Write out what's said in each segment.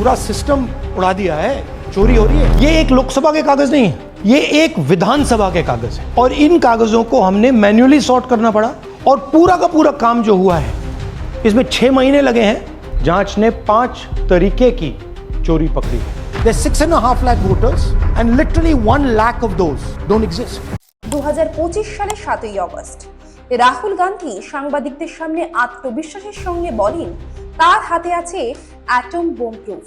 पूरा सिस्टम उड़ा दिया है चोरी हो रही है ये एक लोकसभा के कागज नहीं है ये एक विधानसभा के कागज है और इन कागजों को हमने मैन्युअली सॉर्ट करना पड़ा और पूरा का पूरा काम जो हुआ है इसमें छह महीने लगे हैं जांच ने पांच तरीके की चोरी पकड़ी है There's six and a half lakh voters, and literally one lakh of those don't exist. দু সালে সাতই অগস্ট রাহুল গান্ধী সাংবাদিকদের সামনে আত্মবিশ্বাসের সঙ্গে বলেন তার হাতে আছে অ্যাটম বোম প্রুফ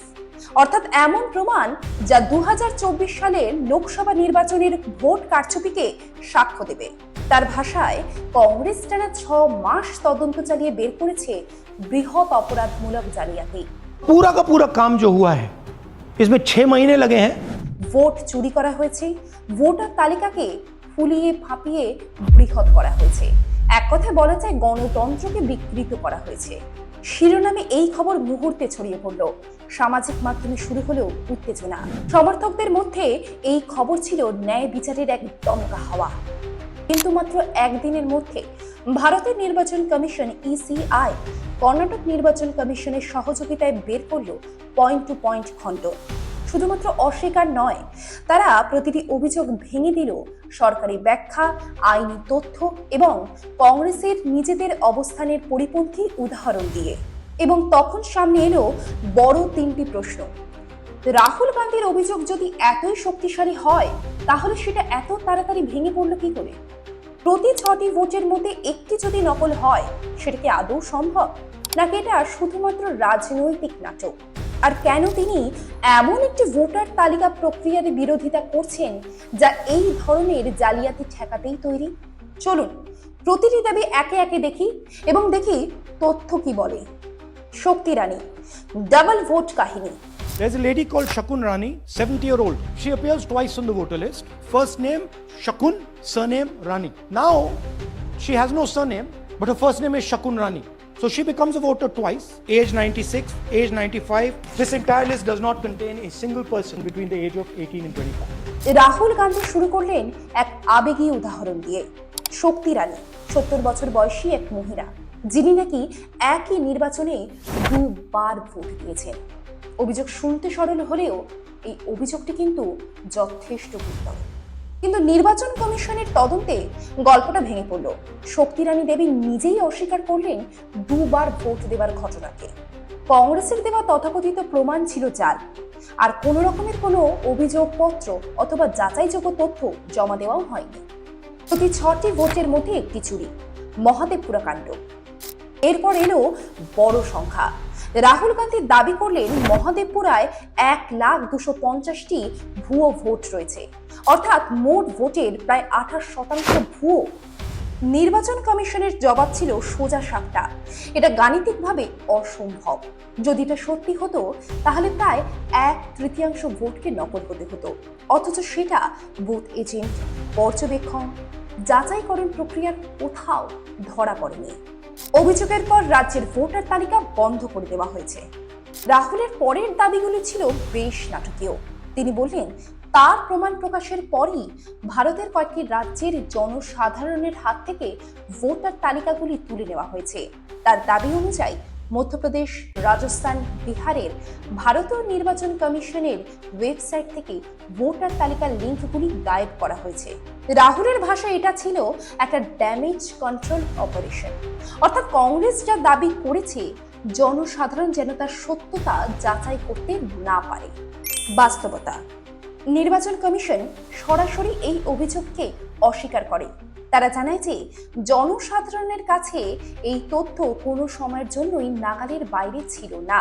অর্থাৎ এমন প্রমাণ যা দু সালের লোকসভা নির্বাচনের ভোট কারচুপিকে সাক্ষ্য দেবে তার ভাষায় কংগ্রেস টানা ছ মাস তদন্ত চালিয়ে বের করেছে বৃহৎ অপরাধমূলক জালিয়াতি पूरा का पूरा काम जो हुआ है इसमें छह महीने लगे हैं ভোট চুরি করা হয়েছে ভোটার তালিকাকে ফুলিয়ে ফাঁপিয়ে বৃহৎ করা হয়েছে এক কথায় বলা যায় গণতন্ত্রকে বিকৃত করা হয়েছে শিরোনামে এই খবর মুহূর্তে ছড়িয়ে পড়ল। সামাজিক মাধ্যমে শুরু হলেও উত্তেজনা। সমর্থকদের মধ্যে এই খবর ছিল ন্যায় বিচারের এক দমকা হাওয়া। কিন্তু মাত্র একদিনের মধ্যে ভারতের নির্বাচন কমিশন ইসিআই, কর্ণাটক নির্বাচন কমিশনের সহযোগিতায় বের করল পয়েন্ট টু পয়েন্ট খণ্ড। শুধুমাত্র অস্বীকার নয়, তারা প্রতিটি অভিযোগ ভেঙে দিল সরকারি ব্যাখ্যা, আইনি তথ্য এবং কংগ্রেসের নিজেদের অবস্থানের পরিপন্থী উদাহরণ দিয়ে। এবং তখন সামনে এলো বড় তিনটি প্রশ্ন। রাহুল গান্ধীর অভিযোগ যদি এতই শক্তিশালী হয়, তাহলে সেটা এত তাড়াতাড়ি ভেঙে পড়ল কি করে? প্রতি ছটি ভোটের মধ্যে একটি যদি নকল হয়, সেটা কি আদৌ সম্ভব? নাকি এটা শুধুমাত্র রাজনৈতিক নাটক? আর কেন তিনি এমন একটি ভোটার তালিকা প্রক্রিয়ার বিরোধিতা করছেন যা এই ধরনের জালিয়াতি ঠেকাতেই তৈরি চলুন প্রতিটি দাবি একে একে দেখি এবং দেখি তথ্য কি বলে শক্তি রানী ডাবল ভোট কাহিনী There's a lady called Shakun Rani, 70 year old. She appears twice on the voter list. First name Shakun, surname Rani. Now she has no surname, but her first name is Shakun Rani. So she becomes a voter twice, age 96, age 95. This entire list does not contain a single person between the age of 18 and 25. Rahul Gandhi শুরু করলেন এক আবেগী উদাহরণ দিয়ে শক্তি রানী সত্তর বছর বয়সী এক মহিলা যিনি নাকি একই নির্বাচনে দুবার ভোট দিয়েছেন অভিযোগ শুনতে সরল হলেও এই অভিযোগটি কিন্তু যথেষ্ট গুরুতর কিন্তু নির্বাচন কমিশনের তদন্তে গল্পটা ভেঙে পড়ল। শক্তি রানী দেবী নিজেই অস্বীকার করলেন দুবার ভোট দেবার ঘটনাকে। কংগ্রেসের দেওয়া তথাকথিত প্রমাণ ছিল জাল। আর কোনো রকমের কোনো অভিযোগপত্র অথবা যাচাইযোগ্য তথ্য জমা দেওয়াও হয়নি। প্রতি ছটি ভোটের মধ্যে একটি চুরি, মহাদেবপুরা কাণ্ড। এরপর এলো বড় সংখ্যা। রাহুল গান্ধী দাবি করলেন মহাদেবপুরায় এক লাখ দুশো পঞ্চাশটি ভুয়ো ভোট রয়েছে। অর্থাৎ মোট ভোটের প্রায় আঠাশ শতাংশ ভুয়ো। নির্বাচন কমিশনের জবাব ছিল সোজা সাপটা। এটা গাণিতিকভাবে অসম্ভব। যদি এটা সত্যি হতো, তাহলে প্রায় এক তৃতীয়াংশ ভোটকে নকল হতে হতো। অথচ সেটা বুথ এজেন্ট, পর্যবেক্ষণ যাচাই করেন প্রক্রিয়ার কোথাও ধরা পড়েনি। অভিযোগের পর রাজ্যের ভোটার তালিকা বন্ধ করে দেওয়া হয়েছে। রাহুলের পরের দাবিগুলি ছিল বেশ নাটকীয়। তিনি বললেন, তার প্রমাণ প্রকাশের পরই ভারতের কয়েকটি রাজ্যের জনসাধারণের হাত থেকে ভোটার তালিকাগুলি তুলে নেওয়া হয়েছে। তার দাবি অনুযায়ী মধ্যপ্রদেশ, রাজস্থান, বিহারের ভারতীয় নির্বাচন কমিশনের ওয়েবসাইট থেকে ভোটার তালিকার লিঙ্কগুলি গায়েব করা হয়েছে। রাহুলের ভাষায় এটা ছিল একটা ড্যামেজ কন্ট্রোল অপারেশন অর্থাৎ কংগ্রেস যা দাবি করেছে, জনসাধারণ যেন তার সত্যতা যাচাই করতে না পারে। বাস্তবতা, নির্বাচন কমিশন সরাসরি এই অভিযোগকে অস্বীকার করে। তারা জানায় যে, জনসাধারণের কাছে এই তথ্য কোনো সময়ের জন্যই নাগালের বাইরে ছিল না।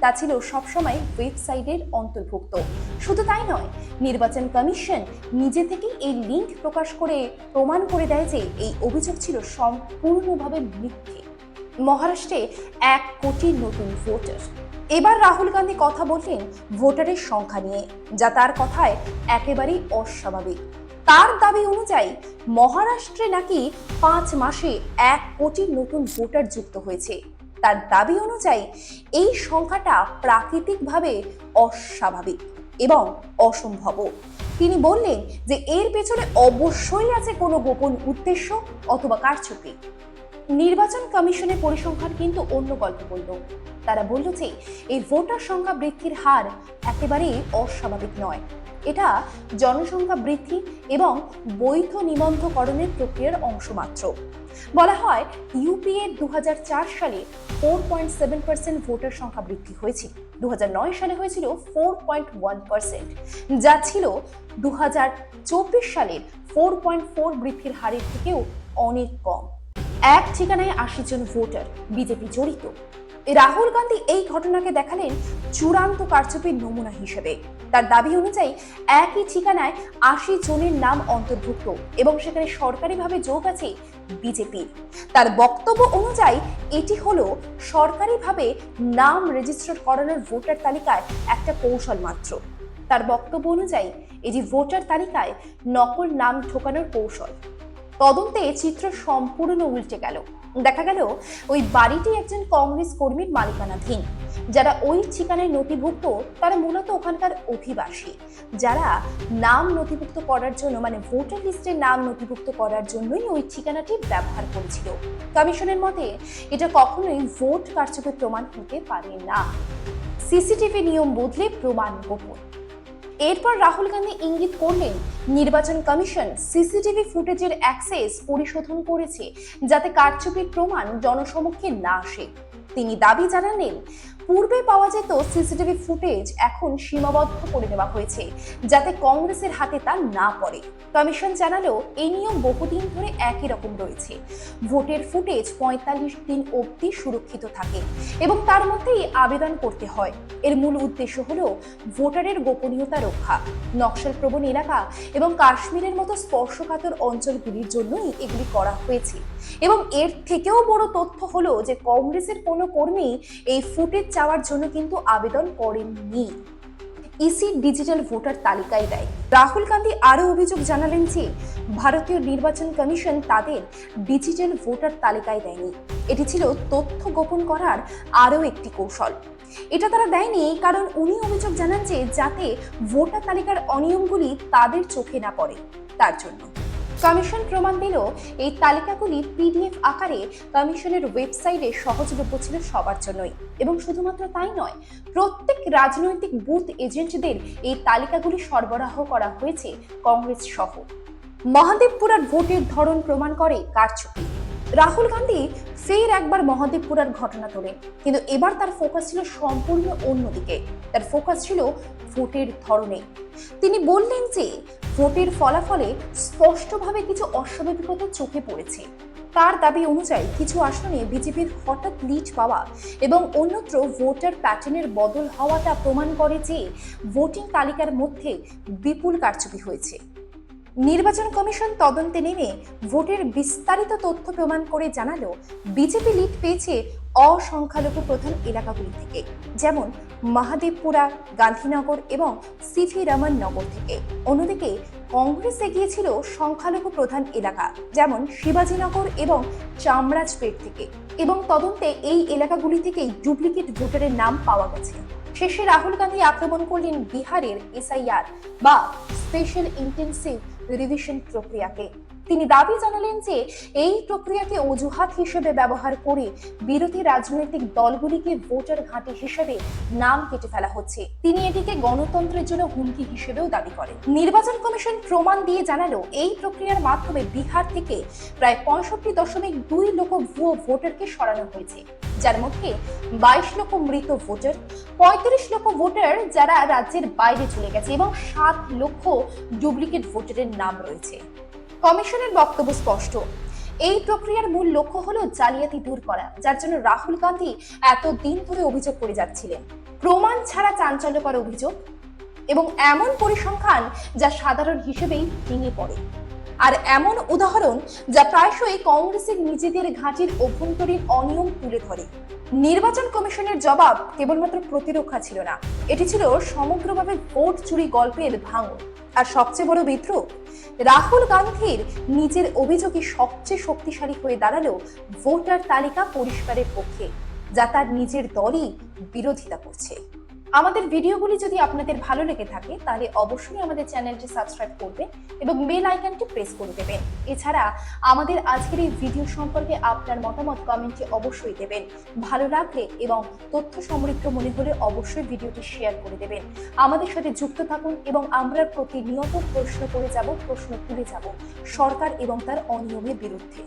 তা ছিল সবসময় ওয়েবসাইটের অন্তর্ভুক্ত। শুধু তাই নয়, নির্বাচন কমিশন নিজে থেকে এই লিঙ্ক প্রকাশ করে প্রমাণ করে দেয় যে এই অভিযোগ ছিল সম্পূর্ণভাবে মিথ্যে। মহারাষ্ট্রে এক কোটি নতুন ভোটার। এবার রাহুল গান্ধী কথা বললেন ভোটারের সংখ্যা নিয়ে, যা তার কথায় একেবারেই অস্বাভাবিক। তার দাবি অনুযায়ী মহারাষ্ট্রে নাকি পাঁচ মাসে এক কোটি নতুন ভোটার যুক্ত হয়েছে। তার দাবি অনুযায়ী এই সংখ্যাটা প্রাকৃতিকভাবে অস্বাভাবিক এবং অসম্ভব তিনি বললেন যে এর পেছনে অবশ্যই আছে কোনো গোপন উদ্দেশ্য অথবা কারচুপি। নির্বাচন কমিশনের পরিসংখ্যান কিন্তু অন্য গল্প বলল। তারা বলল যে, এই ভোটার সংখ্যা বৃদ্ধির হার একেবারেই অস্বাভাবিক নয়। এটা জনসংখ্যা বৃদ্ধি এবং বৈধ নিবন্ধকরণের প্রক্রিয়ার অংশ মাত্র। বলা হয়, ইউপিএ দু হাজার চার সালে four point seven percent voter সংখ্যা বৃদ্ধি হয়েছিল দু হাজার নয় সালে হয়েছিল ফোর পয়েন্ট ওয়ান পার্সেন্ট যা ছিল দুহাজার চব্বিশ সালের ফোর পয়েন্ট ফোর বৃদ্ধির হারের থেকেও অনেক কম। এক ঠিকানায় আশি জন ভোটার বিজেপি জড়িত। রাহুল গান্ধী এই ঘটনাকে দেখালেন চূড়ান্ত কারচুপির নমুনা হিসেবে। তার দাবি অনুযায়ী একই ঠিকানায় আশি জনের নাম অন্তর্ভুক্ত এবং সেখানে সরকারিভাবে যোগ আছে বিজেপির তার বক্তব্য অনুযায়ী এটি হলো সরকারিভাবে নাম রেজিস্টার করানোর ভোটার তালিকায় একটা কৌশল মাত্র। তার বক্তব্য অনুযায়ী এটি ভোটার তালিকায় নকল নাম ঢোকানোর কৌশল। তদন্তে চিত্র সম্পূর্ণ উল্টে গেল। দেখা গেল ওই বাড়িটি একজন কংগ্রেস কর্মীর মালিকানাধীন। যারা ওই ঠিকানায় নথিভুক্ত, তারা মূলত ওখানকার অধিবাসী যারা নাম নথিভুক্ত করার জন্য মানে ভোটার লিস্টে নাম নথিভুক্ত করার জন্যই ওই ঠিকানাটি ব্যবহার করেছিল। কমিশনের মতে, এটা কখনোই ভোট কারচুপির প্রমাণ হতে পারে না। সিসিটিভি নিয়ম বদলে প্রমাণ গোপন। এরপর রাহুল গান্ধী ইঙ্গিত করলেন, নির্বাচন কমিশন সিসিটিভি ফুটেজের অ্যাক্সেস পরিশোধন করেছে, যাতে কারচুপির প্রমাণ জনসমক্ষে না আসে। তিনি দাবি জানালেন পূর্বে পাওয়া যেত সিসিটিভি ফুটেজ এখন সীমাবদ্ধ করে দেওয়া হয়েছে, যাতে কংগ্রেসের হাতে তা না পড়ে। কমিশন জানালো, এই নিয়ম বহুদিন ধরে একই রকম রয়েছে। ভোটের ফুটেজ পঁয়তাল্লিশ দিন অবধি সুরক্ষিত থাকে এবং তার মধ্যেই আবেদন করতে হয়। এর মূল উদ্দেশ্য হল ভোটারের গোপনীয়তা রক্ষা। নকশাল প্রবণ এলাকা এবং কাশ্মীরের মতো স্পর্শকাতর অঞ্চলগুলির জন্যই এগুলি করা হয়েছে। এবং এর থেকেও বড় তথ্য হলো যে কংগ্রেসের কোনো কর্মী এই ফুটেজ চাওয়ার জন্য কিন্তু আবেদন করেননি। ইসি ডিজিটাল ভোটার তালিকায় দেয়। রাহুল গান্ধী আরও অভিযোগ জানালেন যে, ভারতীয় নির্বাচন কমিশন তাদের ডিজিটাল ভোটার তালিকায় দেয়নি। এটি ছিল তথ্য গোপন করার আরও একটি কৌশল। এটা তারা দেয়নি কারণ উনি অভিযোগ জানান যে, যাতে ভোটার তালিকার অনিয়মগুলি তাদের চোখে না পড়ে। তার জন্য কমিশন প্রমাণ দিল, এই তালিকাগুলি পিডিএফ আকারে কমিশনের ওয়েবসাইটে সহজলভ্য ছিল সবার জন্যই। এবং শুধুমাত্র তাই নয়, প্রত্যেক রাজনৈতিক বুথ এজেন্টদের এই তালিকাগুলি সরবরাহ করা হয়েছে কংগ্রেস সহ। মহাদেবপুরার ভোটের ধরন প্রমাণ করে কারচুপি রাহুল গান্ধী ফের একবার মহাদেবপুরার ঘটনা তোলেন কিন্তু এবার তার ফোকাস ছিল সম্পূর্ণ অন্যদিকে। তার ফোকাস ছিল ভোটের ধরনে। তিনি বললেন যে, ভোটের ফলাফলে স্পষ্টভাবে কিছু অস্বাভাবিকতা চোখে পড়েছে। তার দাবি অনুযায়ী কিছু আসনে বিজেপির হঠাৎ লিড পাওয়া এবং অন্যত্র ভোটার প্যাটার্নের বদল হওয়াটা প্রমাণ করে যে ভোটিং তালিকার মধ্যে বিপুল কারচুপি হয়েছে। নির্বাচন কমিশন তদন্তে নেমে ভোটের বিস্তারিত তথ্য প্রমাণ করে জানালো বিজেপি লিড পেয়েছে অসংখ্যালঘু প্রধান এলাকাগুলি থেকে, যেমন মহাদেবপুরা, গান্ধীনগর এবং সিভি রমন নগর থেকে। অন্যদিকে কংগ্রেস এগিয়েছিল সংখ্যালঘু প্রধান এলাকা, যেমন শিবাজীনগর এবং চামড়াজপেট থেকে এবং তদন্তে এই এলাকাগুলি থেকেই ডুপ্লিকেট ভোটারের নাম পাওয়া গেছে। শেষে রাহুল গান্ধী আক্রমণ করলেন বিহারের এসআইআর বা স্পেশাল ইন্টেন্সিভ রিভিশন প্রক্রিয়াকে। তিনি দাবি জানালেন যে, এই প্রক্রিয়াকে অজুহাত হিসেবে ব্যবহার করে বিরোধী রাজনৈতিক দলগুলিকে ভোটার ঘাঁটি হিসেবে নাম কেটে ফেলা হচ্ছে। তিনি এটিকে গণতন্ত্রের জন্য হুমকি হিসেবেও দাবি করেন। নির্বাচন কমিশন প্রমাণ দিয়ে জানালো, এই প্রক্রিয়ার মাধ্যমে বিহার থেকে প্রায় পঁয়ষট্টি দশমিক দুই লক্ষ ভুয়ো ভোটারকে সরানো হয়েছে। যার মধ্যে বাইশ লক্ষ মৃত ভোটার, পঁয়ত্রিশ লক্ষ ভোটার যারা রাজ্যের বাইরে চলে গেছে এবং সাত লক্ষ ডুপ্লিকেট ভোটারের নাম রয়েছে। কমিশনের বক্তব্য স্পষ্ট। এই প্রক্রিয়ার মূল লক্ষ্য হলো জালিয়াতি দূর করা, যার জন্য রাহুল গান্ধী এত দিন ধরে অভিযোগ করে যাচ্ছিলেন। প্রমাণ ছাড়া চাঞ্চল্যকর অভিযোগ এবং এমন পরিসংখ্যান যা সাধারণ হিসেবেই ভেঙে পড়ে। আর এমন উদাহরণ যা প্রায়শই কংগ্রেসের নিজেদের ঘাঁটির অভ্যন্তরীণ অনিয়ম তুলে ধরে। নির্বাচন কমিশনের জবাব কেবলমাত্র প্রতিরক্ষা ছিল না। এটি ছিল সমগ্রভাবে ভোট চুরি গল্পের ভাঙন। আর সবচেয়ে বড় বিদ্রোহ রাহুল গান্ধীর নিজের অভিযোগই সবচেয়ে শক্তিশালী হয়ে দাঁড়াল ভোটার তালিকা পরিষ্কারের পক্ষে, যা তার নিজের দলই বিরোধিতা করছে। আমাদের ভিডিওগুলি যদি আপনাদের ভালো লেগে থাকে, তাহলে অবশ্যই আমাদের চ্যানেলটি সাবস্ক্রাইব করবেন এবং বেল আইকনটি প্রেস করে দেবেন। এছাড়া আমাদের আজকের এই ভিডিও সম্পর্কে আপনার মতামত কমেন্টে অবশ্যই দেবেন। ভালো লাগলে এবং তথ্য সমৃদ্ধ মনে হলে অবশ্যই ভিডিওটি শেয়ার করে দেবেন। আমাদের সাথে যুক্ত থাকুন এবং আমরা প্রতিনিয়ত প্রশ্ন করে যাব, প্রশ্ন তুলে যাব সরকার এবং তার অনিয়মের বিরুদ্ধে।